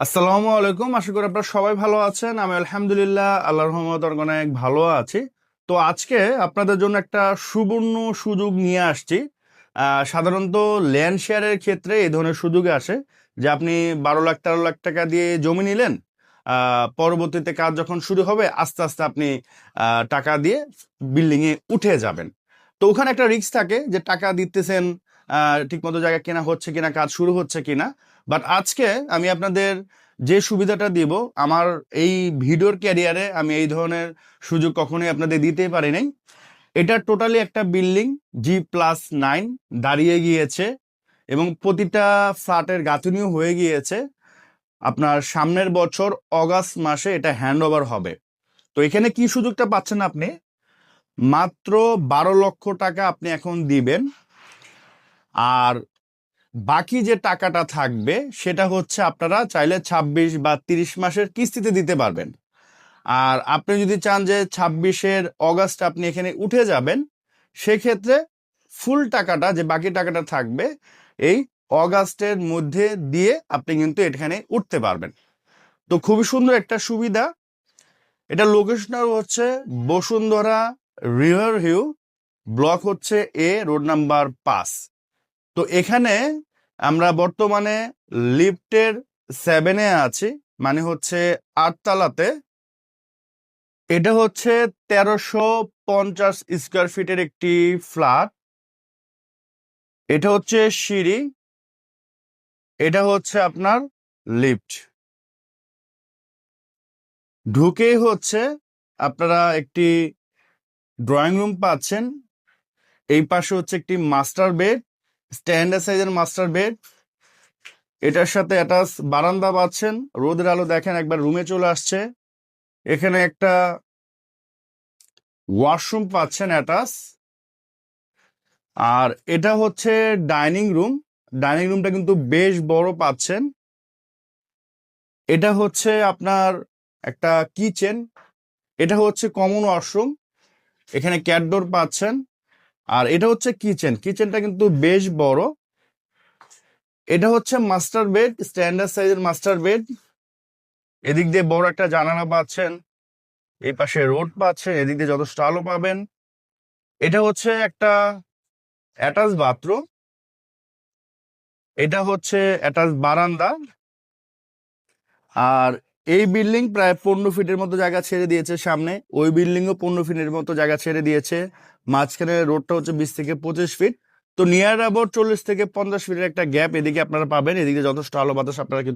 আসসালামু আলাইকুম। আশা করি আপনারা সবাই ভালো আছেন। আমি আলহামদুলিল্লাহ আল্লাহ রহমত অনেক ভালো আছি। তো আজকে আপনাদের জন্য একটা সুবর্ণ সুযোগ নিয়ে আসছি। সাধারণত ল্যান্ড শেয়ারের ক্ষেত্রে এই ধরনের সুযোগে আসে যে আপনি বারো লাখ, তেরো লাখ টাকা দিয়ে জমি নিলেন পরবর্তীতে কাজ যখন শুরু হবে, আস্তে আস্তে আপনি টাকা দিয়ে বিল্ডিংয়ে উঠে যাবেন। তো ওখানে একটা রিস্ক থাকে যে টাকা দিতেছেন ঠিক মতো জায়গা কেনা হচ্ছে কিনা, কাজ শুরু হচ্ছে কিনা। বাট আজকে আমি আপনাদের যে সুবিধাটা দিব, আমার এই ভিডিওর ক্যারিয়ারে আমি এই ধরনের সুযোগ কখনোই আপনাদের দিতেই পারি নাই। এটা টোটালি একটা বিল্ডিং জি প্লাস নাইন দাঁড়িয়ে গিয়েছে এবং প্রতিটা ফ্ল্যাটের গাঁথনিও হয়ে গিয়েছে। আপনার সামনের বছর অগাস্ট মাসে এটা হ্যান্ড হবে। তো এখানে কি সুযোগটা পাচ্ছেন আপনি? মাত্র বারো লক্ষ টাকা আপনি এখন দিবেন। আর বাকি যে টাকাটা থাকবে, সেটা হচ্ছে আপনারা চাইলে ২৬ বা তিরিশ মাসের কিস্তিতে দিতে পারবেন। আর আপনি যদি চান যে ছাব্বিশের অগাস্ট আপনি এখানে উঠে যাবেন, সেক্ষেত্রে ফুল টাকাটা, যে বাকি টাকাটা থাকবে, এই অগাস্টের মধ্যে দিয়ে আপনি কিন্তু এখানে উঠতে পারবেন। তো খুবই সুন্দর একটা সুবিধা। এটা লোকেশনাল হচ্ছে বসুন্ধরা রিভার হিউ ব্লক হচ্ছে এ, রোড নাম্বার পাঁচ। তো এখানে আমরা বর্তমানে লিফটের সেভেনে আছি মানে হচ্ছে আটতলাতে এটা হচ্ছে তেরোশো পঞ্চাশ স্কোয়ার ফিটের একটি ফ্ল্যাট এটা হচ্ছে সিঁড়ি। এটা হচ্ছে আপনার লিফট ঢুকেই হচ্ছে আপনারা একটি ড্রয়িং রুম পাচ্ছেন। এই পাশে হচ্ছে একটি মাস্টার বেড স্ট্যান্ডার্ড সাইজের মাস্টার বেড এটার সাথে অ্যাটাচ বারান্দা পাচ্ছেন। রোদের আলো দেখেন একবার রুমে চলে আসছে। এখানে একটা ওয়াশরুম পাচ্ছেন অ্যাটাচ আর এটা হচ্ছে ডাইনিং রুম ডাইনিং রুমটা কিন্তু বেশ বড় পাচ্ছেন। এটা হচ্ছে আপনার একটা কিচেন এটা হচ্ছে কমন ওয়াশরুম এখানে ক্যাটডোর পাচ্ছেন। আর এটা হচ্ছে কিচেন। কিচেনটা কিন্তু বেশ বড়। এটা হচ্ছে মাস্টার বেড, স্ট্যান্ডার্ড সাইজের মাস্টার বেড। এদিক দিয়ে বড় একটা জানালা পাচ্ছেন, এই পাশে রোড পাচ্ছেন, এদিক দিয়ে যথেষ্ট আলো পাবেন। এটা হচ্ছে একটা অ্যাটাচ বাথরুম। এটা হচ্ছে অ্যাটাচ বারান্দা। আর এই বিল্ডিং প্রায় পনেরো ফিটের মতো জায়গা ছেড়ে দিয়েছে সামনে। ওই বিল্ডিংও পনেরো ফিটের মতো জায়গা ছেড়ে দিয়েছে। মাঝখানে রোডটা হচ্ছে বিশ থেকে পঁচিশ ফিট তো নিয়ার অ্যাবাউট চল্লিশ থেকে পঞ্চাশ ফিটের একটা গ্যাপ এদিকে আপনারা পাবেন, এদিকে যথেষ্ট আলো বাতাস আপনারা কিন্তু